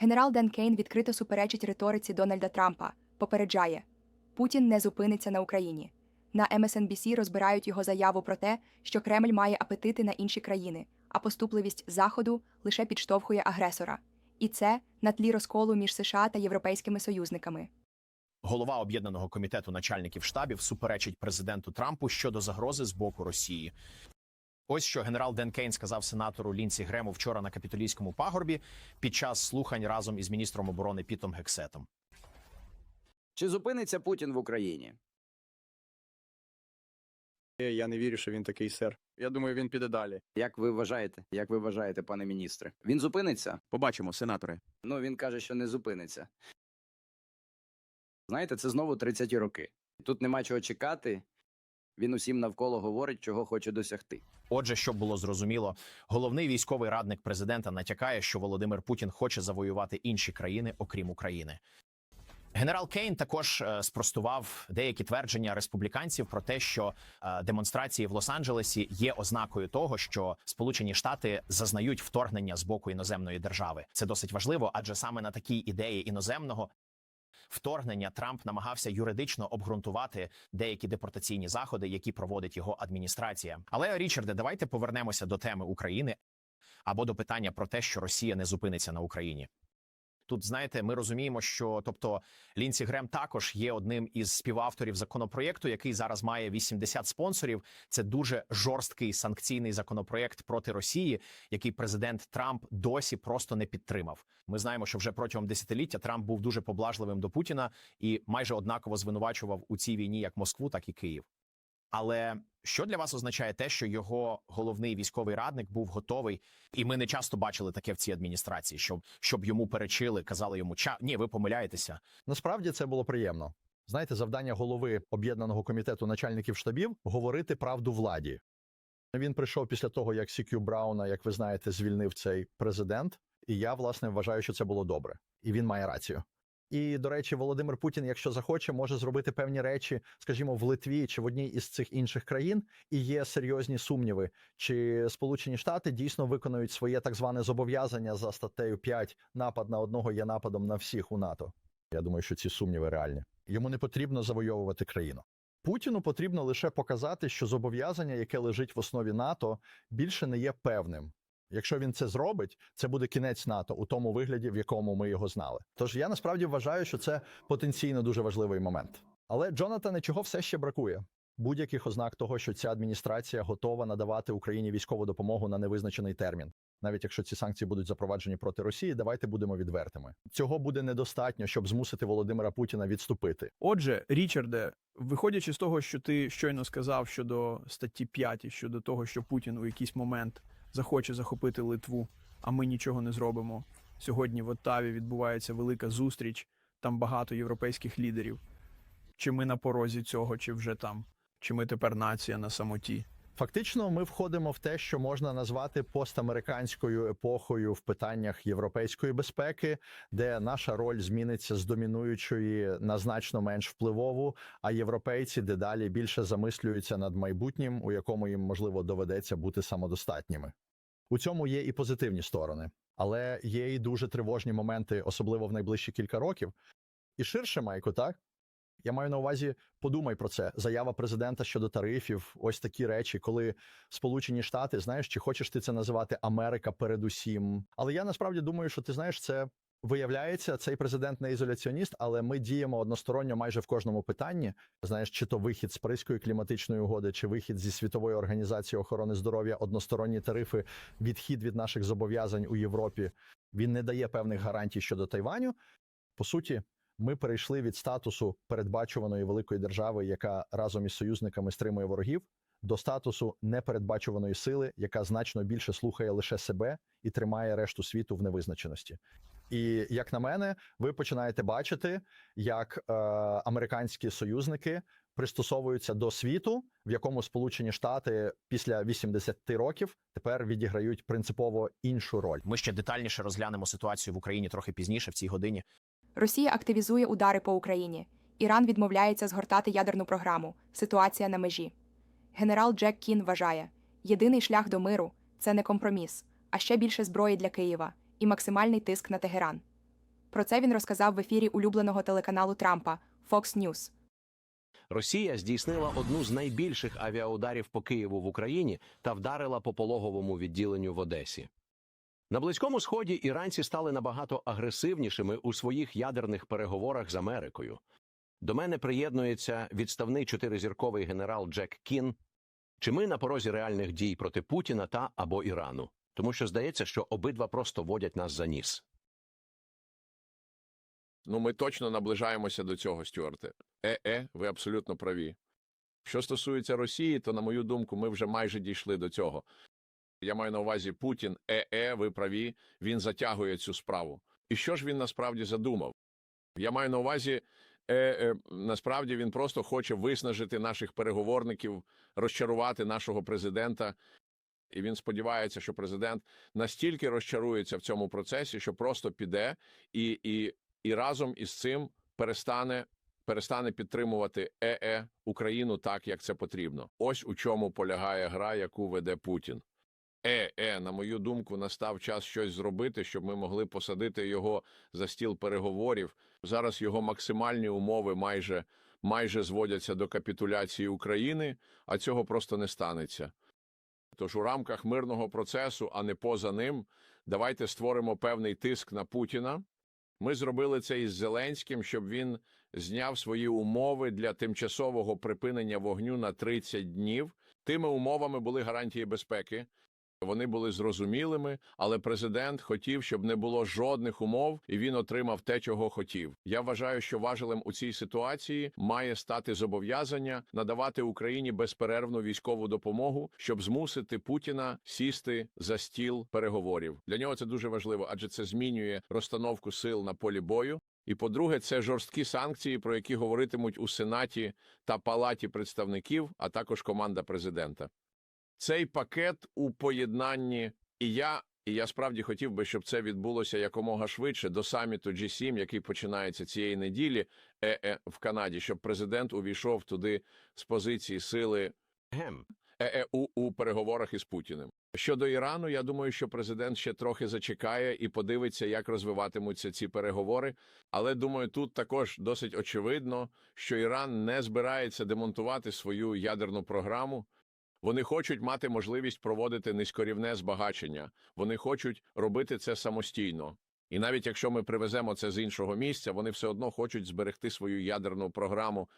Генерал Ден Кейн відкрито суперечить риториці Дональда Трампа, попереджає Путін не зупиниться на Україні. На MSNBC розбирають його заяву про те, що Кремль має апетити на інші країни, а поступливість Заходу лише підштовхує агресора. І це на тлі розколу між США та європейськими союзниками. Голова об'єднаного комітету начальників штабів суперечить президенту Трампу щодо загрози з боку Росії. Ось що генерал Ден Кейн сказав сенатору Лінсі Грему вчора на капітолійському пагорбі під час слухань разом із міністром оборони Пітом Гексетом. Чи зупиниться Путін в Україні? Е, Я не вірю, що він такий сер. Я думаю, він піде далі. Як ви вважаєте? Як ви вважаєте, пане міністре? Він зупиниться? Побачимо, сенаторе. Ну, він каже, що не зупиниться. Знаєте, це знову 30-ті роки. Тут нема чого чекати. Він усім навколо говорить, чого хоче досягти. Отже, щоб було зрозуміло, головний військовий радник президента натякає, що Володимир Путін хоче завоювати інші країни, окрім України. Генерал Кейн також е, спростував деякі твердження республіканців про те, що е, демонстрації в Лос-Анджелесі є ознакою того, що Сполучені Штати зазнають вторгнення з боку іноземної держави. Це досить важливо, адже саме на такій ідеї іноземного вторгнення Трамп намагався юридично обґрунтувати деякі депортаційні заходи, які проводить його адміністрація. Але Річарде, давайте повернемося до теми України або до питання про те, що Росія не зупиниться на Україні. Тут знаєте, ми розуміємо, що тобто Лінсі Грем також є одним із співавторів законопроєкту, який зараз має 80 спонсорів. Це дуже жорсткий санкційний законопроєкт проти Росії, який президент Трамп досі просто не підтримав. Ми знаємо, що вже протягом десятиліття Трамп був дуже поблажливим до Путіна і майже однаково звинувачував у цій війні як Москву, так і Київ. Але що для вас означає те, що його головний військовий радник був готовий, і ми не часто бачили таке в цій адміністрації, щоб щоб йому перечили, казали йому ча ні, ви помиляєтеся. Насправді це було приємно. Знаєте, завдання голови об'єднаного комітету начальників штабів говорити правду владі. Він прийшов після того, як Сікю Брауна, як ви знаєте, звільнив цей президент. І я власне вважаю, що це було добре, і він має рацію. І до речі, Володимир Путін, якщо захоче, може зробити певні речі, скажімо, в Литві чи в одній із цих інших країн, і є серйозні сумніви, чи Сполучені Штати дійсно виконують своє так зване зобов'язання за статтею 5 напад на одного є нападом на всіх у НАТО. Я думаю, що ці сумніви реальні. Йому не потрібно завойовувати країну. Путіну потрібно лише показати, що зобов'язання, яке лежить в основі НАТО, більше не є певним. Якщо він це зробить, це буде кінець НАТО у тому вигляді, в якому ми його знали. Тож я насправді вважаю, що це потенційно дуже важливий момент. Але Джонатане, чого все ще бракує? Будь-яких ознак того, що ця адміністрація готова надавати Україні військову допомогу на невизначений термін. Навіть якщо ці санкції будуть запроваджені проти Росії, давайте будемо відвертими. Цього буде недостатньо, щоб змусити Володимира Путіна відступити. Отже, Річарде, виходячи з того, що ти щойно сказав щодо статті 5, і щодо того, що Путін у якийсь момент захоче захопити Литву, а ми нічого не зробимо. Сьогодні в Оттаві відбувається велика зустріч, там багато європейських лідерів. Чи ми на порозі цього, чи вже там, чи ми тепер нація на самоті? Фактично, ми входимо в те, що можна назвати постамериканською епохою в питаннях європейської безпеки, де наша роль зміниться з домінуючої на значно менш впливову, а європейці дедалі більше замислюються над майбутнім, у якому їм можливо доведеться бути самодостатніми. У цьому є і позитивні сторони, але є і дуже тривожні моменти, особливо в найближчі кілька років. І ширше, Майко, так? Я маю на увазі, подумай про це. Заява президента щодо тарифів, ось такі речі, коли Сполучені Штати, знаєш, чи хочеш ти це називати Америка передусім. Але я насправді думаю, що ти знаєш, це виявляється, цей президент не ізоляціоніст, але ми діємо односторонньо майже в кожному питанні. Знаєш, чи то вихід з Паризької кліматичної угоди, чи вихід зі світової організації охорони здоров'я, односторонні тарифи, відхід від наших зобов'язань у Європі. Він не дає певних гарантій щодо Тайваню. По суті, ми перейшли від статусу передбачуваної великої держави, яка разом із союзниками стримує ворогів, до статусу непередбачуваної сили, яка значно більше слухає лише себе і тримає решту світу в невизначеності. І як на мене, ви починаєте бачити, як е, американські союзники пристосовуються до світу, в якому Сполучені Штати після 80 років тепер відіграють принципово іншу роль. Ми ще детальніше розглянемо ситуацію в Україні трохи пізніше в цій годині. Росія активізує удари по Україні. Іран відмовляється згортати ядерну програму. Ситуація на межі. Генерал Джек Кін вважає: єдиний шлях до миру це не компроміс, а ще більше зброї для Києва і максимальний тиск на Тегеран. Про це він розказав в ефірі улюбленого телеканалу Трампа Fox News. Росія здійснила одну з найбільших авіаударів по Києву в Україні та вдарила по пологовому відділенню в Одесі. На близькому сході іранці стали набагато агресивнішими у своїх ядерних переговорах з Америкою. До мене приєднується відставний чотиризірковий генерал Джек Кін. Чи ми на порозі реальних дій проти Путіна та або Ірану? Тому що здається, що обидва просто водять нас за ніс. Ну, ми точно наближаємося до цього, Стюарте. Е-е, ви абсолютно праві. Що стосується Росії, то, на мою думку, ми вже майже дійшли до цього. Я маю на увазі Путін, е-е, ви праві, він затягує цю справу. І що ж він насправді задумав? Я маю на увазі, е-е, насправді він просто хоче виснажити наших переговорників, розчарувати нашого президента. І він сподівається, що президент настільки розчарується в цьому процесі, що просто піде і, і і разом із цим перестане перестане підтримувати ЕЕ Україну так, як це потрібно. Ось у чому полягає гра, яку веде Путін. ЕЕ, на мою думку, настав час щось зробити, щоб ми могли посадити його за стіл переговорів. Зараз його максимальні умови майже майже зводяться до капітуляції України, а цього просто не станеться. Тож у рамках мирного процесу, а не поза ним, давайте створимо певний тиск на Путіна. Ми зробили це із Зеленським, щоб він зняв свої умови для тимчасового припинення вогню на 30 днів. Тими умовами були гарантії безпеки. Вони були зрозумілими, але президент хотів, щоб не було жодних умов, і він отримав те, чого хотів. Я вважаю, що важелем у цій ситуації має стати зобов'язання надавати Україні безперервну військову допомогу, щоб змусити Путіна сісти за стіл переговорів. Для нього це дуже важливо, адже це змінює розстановку сил на полі бою. І по-друге, це жорсткі санкції, про які говоритимуть у Сенаті та Палаті представників, а також команда президента. Цей пакет у поєднанні, і я, і я справді хотів би, щоб це відбулося якомога швидше до саміту G7, який починається цієї неділі е-е, в Канаді, щоб президент увійшов туди з позиції сили Гем. е-е, у, у переговорах із Путіним. Щодо Ірану, я думаю, що президент ще трохи зачекає і подивиться, як розвиватимуться ці переговори. Але думаю, тут також досить очевидно, що Іран не збирається демонтувати свою ядерну програму. Вони хочуть мати можливість проводити низькорівне збагачення. Вони хочуть робити це самостійно. І навіть якщо ми привеземо це з іншого місця, вони все одно хочуть зберегти свою ядерну програму.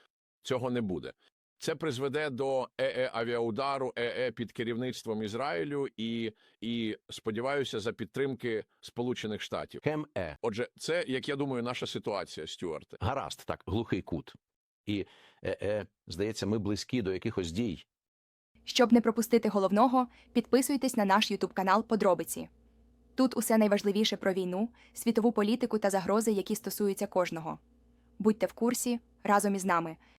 Цього не буде. Це призведе до ЕЕ авіаудару, ЕЕ під керівництвом Ізраїлю і, і сподіваюся, за підтримки Сполучених Штатів. Хем Е. Отже, це, як я думаю, наша ситуація, Стюарте. Гаразд, так, глухий кут. І, е, е, здається, ми близькі до якихось дій. Щоб не пропустити головного, підписуйтесь на наш Ютуб канал Подробиці. Тут усе найважливіше про війну, світову політику та загрози, які стосуються кожного. Будьте в курсі разом із нами.